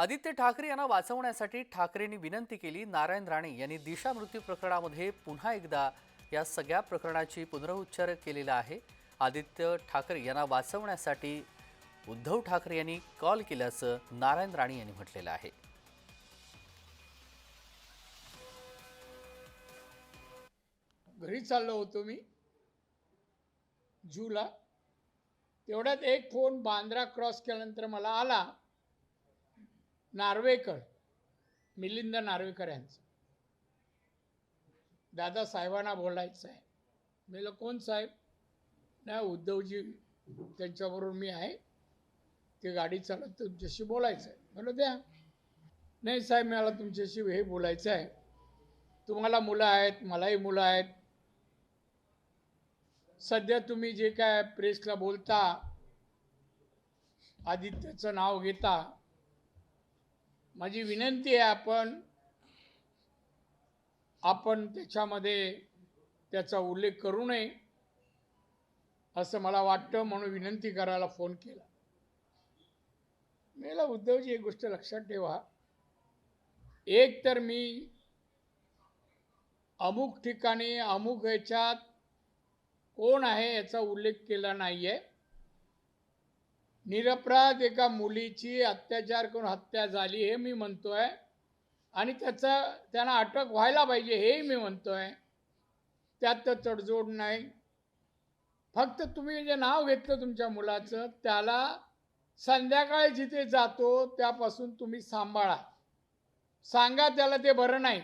आदित्य ठाकरे यांना वाचवण्यासाठी ठाकरेंनी विनंती केली. नारायण राणे यांनी दिशा मृत्यू प्रकरणामध्ये पुन्हा एकदा या सगळ्या प्रकरणाची पुनरुच्चार केलेला आहे. आदित्य ठाकरे यांना वाचवण्यासाठी उद्धव ठाकरे यांनी कॉल केल्याचं नारायण राणे यांनी म्हटलेलं आहे. घरी चाललो होतो मी. जूला. तेवढ्यात एक फोन बांद्रा क्रॉस केल्यानंतर मला आला. नार्वेकर मिलिंद नार्वेकर यांचं. दादा साहेबांना बोलायचं आहे. मी कोण साहेब? नाही उद्धवजी त्यांच्याबरोबर मी आहे. ते गाडी चालत तुमच्याशी बोलायचं आहे. म्हणलं द्या. नाही साहेब मला तुमच्याशी हे बोलायचं आहे. तुम्हाला मुलं आहेत मलाही मुलं आहेत. सध्या तुम्ही जे काय प्रेसला बोलता आदित्यचं नाव घेता माझी विनंती आहे आपण आपण त्याच्यामध्ये त्याचा उल्लेख करू नये असं मला वाटतं म्हणून विनंती करायला फोन केला. मला उद्धवजी एक गोष्ट लक्षात ठेवा. एक तर मी अमुक ठिकाणी अमुक ह्याच्यात कोण आहे याचा उल्लेख केला नाही आहे निरपराध एका मुलीची अत्याचार करून हत्या झाली हे मी म्हणतो आहे आणि त्याचा त्यांना अटक व्हायला पाहिजे हेही मी म्हणतो आहे त्यात तर तडजोड नाही. फक्त तुम्ही जे नाव घेतलं तुमच्या मुलाचं त्याला संध्याकाळी जिथे जातो त्यापासून तुम्ही सांभाळा. सांगा त्याला ते बरं नाही.